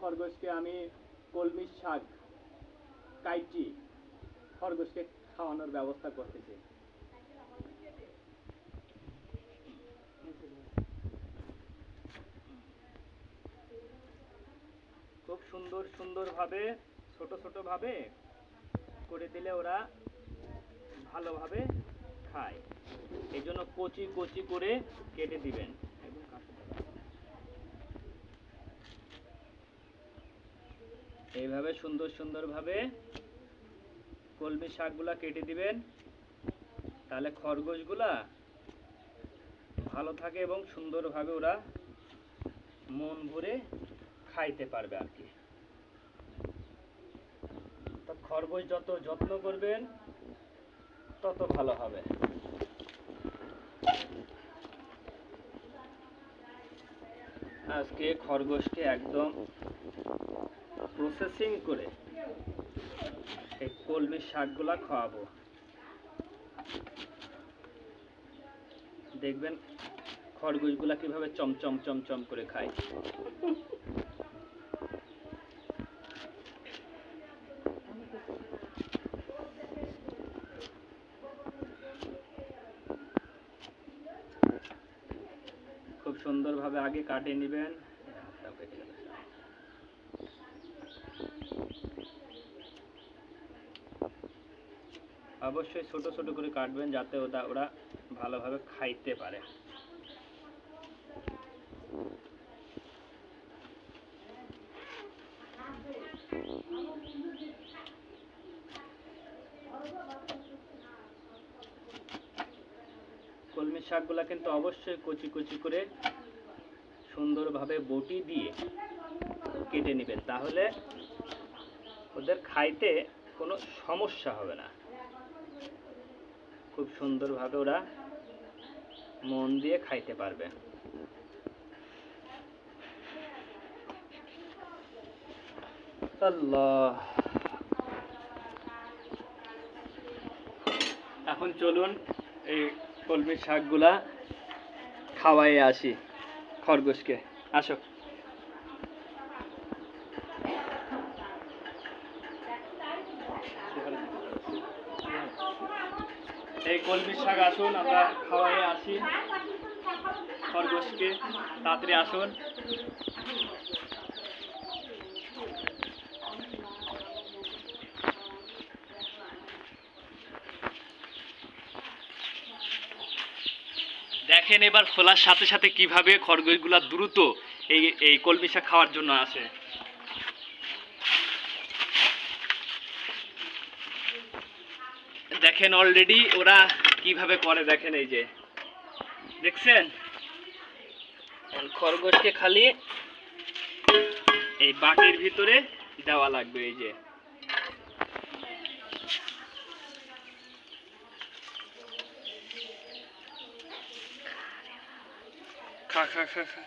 খরগোশকে আমি কলমি শাক কাইচি খরগোশকে খাওয়ানোর ব্যবস্থা করতেছি। খুব সুন্দর সুন্দরভাবে, ছোট ছোট ভাবে করে দিলে ওরা ভালোভাবে খায়। এই জন্য কচি কচি করে কেটে দিবেন। এইভাবে সুন্দর সুন্দরভাবে কলমি শাকগুলা কেটে দিবেন। তাহলে খরগোশগুলা ভালো থাকে এবং সুন্দরভাবে ওরা মন ভরে খাইতে পারবে আর কি। তো খরগোশ যত যত্ন করবেন, তত ভালো হবে। আজকে খরগোশকে একদম প্রসেসিং করে এই কলমির শাকগুলা খাওয়াবো। দেখবেন খরগোশগুলা কীভাবে চমচম চমচম করে খায়। খুব সুন্দরভাবে আগে কাটিয়ে নেবেন। অবশ্যই ছোট ছোট করে কাটবেন যাতে ওটা ওরা ভালোভাবে খাইতে পারে। কলমি শাকগুলা কিন্তু অবশ্যই কচি কচি করে সুন্দরভাবে বটি দিয়ে কেটে নেবেন, তাহলে ওদের খাইতে কোনো সমস্যা হবে না। খুব সুন্দরভাবে ওরা মন দিয়ে খাইতে পারবে। এখন চলুন এই কলমির শাকগুলা খাওয়াই আসি খরগোশকে। আসো। এই কলমি শাক আসুন, আমরা খাওয়াই আসি। খরগোশকে তাড়াতাড়ি আসুন। দেখেন এবার খোলার সাথে সাথে কীভাবে খরগোশগুলা দ্রুত এই এই কলমি শাক খাওয়ার জন্য আসে। দেখেন অলরেডি ওরা কীভাবে করে দেখেন এই যে। দেখছেন? খরগোশকে খালি এই বাটির ভিতরে দেওয়া লাগবে এই যে। খা খা খা খা।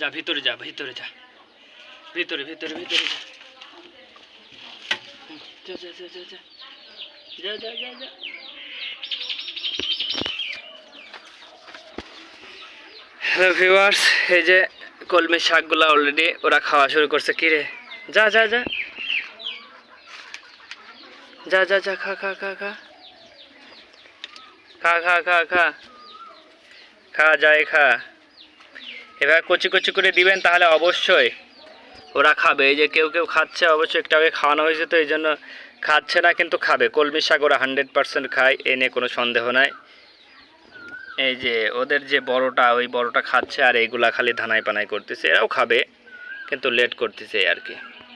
যা, ভিতরে যা ভিতরে যা। ভিতরে ভিতরে ভিতরে যা। হ্যালো ভিউয়ার্স এই যে কলমি শাকগুলো অলরেডি ওরা খাওয়া শুরু করছে। কি রে? যা যা যা। যা যা যা, খা খা খা খা। খা খা খা খা। খা যায় খা। এবার কচি কচি করে দিবেন তাহলে অবশ্যই ওরা খাবে। এই যে কেউ কেউ খাচ্ছে অবশ্যই একটু আগে খাওয়ানো হয়েছে তো এই জন্য খাচ্ছে না, কিন্তু খাবে। কলমি শাক ওরা হান্ড্রেড পারসেন্ট খায়, এ নিয়ে কোনো সন্দেহ নাই। এই যে ওদের যে বড়টা, ওই বড়টা খাচ্ছে আর এইগুলা খালি ধানাই পানাই করতেছে। এরাও খাবে, কিন্তু লেট করতেছে আর কি।